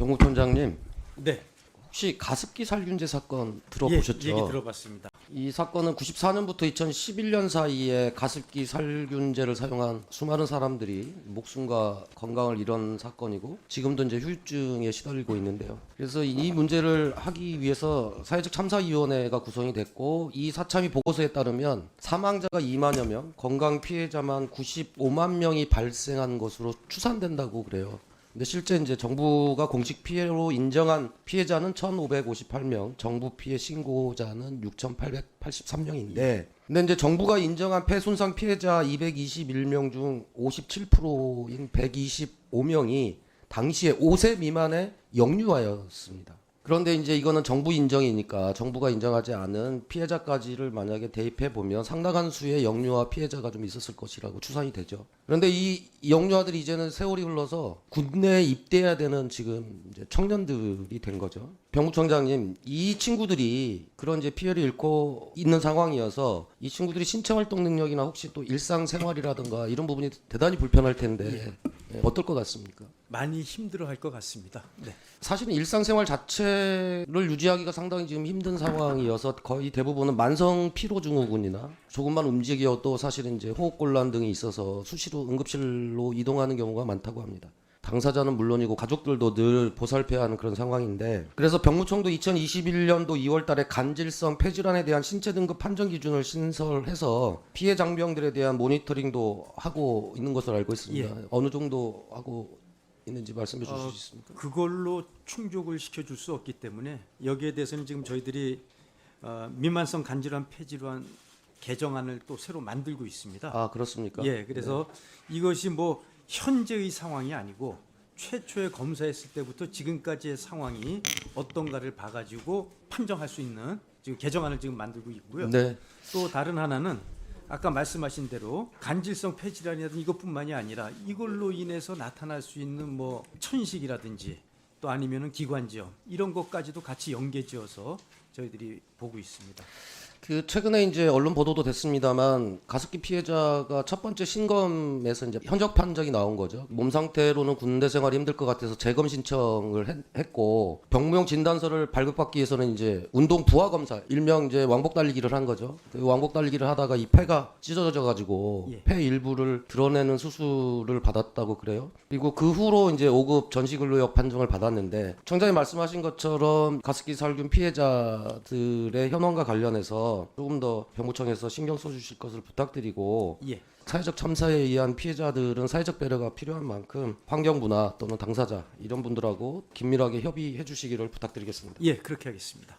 병무청장님 네. 혹시 가습기 살균제 사건 예, 들어보셨죠? 얘기 들어봤습니다. 이 사건은 94년부터 2011년 사이에 가습기 살균제를 사용한 수많은 사람들이 목숨과 건강을 잃은 사건이고 지금도 이제 후유증에 시달리고 있는데요. 그래서 이 문제를 하기 위해서 사회적 참사위원회가 구성이 됐고 이 사참위 보고서에 따르면 사망자가 2만여 명, 건강 피해자만 95만 명이 발생한 것으로 추산된다고 그래요. 근데 실제 이제 정부가 공식 피해로 인정한 피해자는 1,558명, 정부 피해 신고자는 6,883명인데, 근데 이제 정부가 인정한 폐 손상 피해자 221명 중 57%인 125명이 당시에 5세 미만의 영유아였습니다. 그런데 이제 이거는 정부 인정이니까 정부가 인정하지 않은 피해자까지를 만약에 대입해 보면 상당한 수의 영유아 피해자가 좀 있었을 것이라고 추산이 되죠. 그런데 이 영유아들이 이제는 세월이 흘러서 군대에 입대해야 되는 지금 청년들이 된 거죠. 병무청장님, 이 친구들이 그런 이제 피해를 잃고 있는 상황이어서 이 친구들이 신체 활동 능력이나 혹시 또 일상 생활이라든가 이런 부분이 대단히 불편할 텐데 예, 어떨 것 같습니까? 많이 힘들어할 것 같습니다. 네. 사실은 일상생활 자체를 유지하기가 상당히 지금 힘든 상황이어서 거의 대부분은 만성 피로 증후군이나 조금만 움직여도 사실은 이제 호흡곤란 등이 있어서 수시로 응급실로 이동하는 경우가 많다고 합니다. 당사자는 물론이고 가족들도 늘 보살펴야 하는 그런 상황인데 그래서 병무청도 2021년도 2월 달에 간질성 폐질환에 대한 신체 등급 판정 기준을 신설해서 피해 장병들에 대한 모니터링도 하고 있는 것으로 알고 있습니다. 어느 정도 하고 있는지 말씀해 주실 어, 수 있습니까? 그걸로 충족을 시켜줄 수 없기 때문에 여기에 대해서는 지금 저희들이 어, 미만성 간질환 폐질환 개정안을 또 새로 만들고 있습니다. 아 그렇습니까? 예, 그래서 이것이 뭐 현재의 상황이 아니고 최초에 검사했을 때부터 지금까지의 상황이 어떤가를 봐가지고 판정할 수 있는 지금 개정안을 지금 만들고 있고요. 네. 또 다른 하나는 아까 말씀하신 대로 간질성 폐질환이라든지 이것뿐만이 아니라 이걸로 인해서 나타날 수 있는 뭐 천식이라든지 또 아니면은 기관지염 이런 것까지도 같이 연계지어서 저희들이 보고 있습니다. 그 최근에 이제 언론 보도도 됐습니다만 가습기 피해자가 첫 번째 신검에서 이제 현역 판정이 나온 거죠. 몸 상태로는 군대 생활이 힘들 것 같아서 재검 신청을 했, 했고 병무용 진단서를 발급받기 위해서는 이제 운동 부하 검사 일명 이제 왕복 달리기를 한 거죠. 그 왕복 달리기를 하다가 이 폐가 찢어져 가지고 예. 폐 일부를 드러내는 수술을 받았다고 그래요. 그리고 그 후로 이제 5급 전시근로역 판정을 받았는데 청장님 말씀하신 것처럼 가습기 살균 피해자들의 현황과 관련 해서 조금 더 병무청에서 신경 써주실 것을 부탁드리고 예, 사회적 참사에 의한 피해자들은 사회적 배려가 필요한 만큼 환경부나 또는 당사자 이런 분들하고 긴밀하게 협의해 주시기를 부탁드리겠습니다. 예 그렇게 하겠습니다.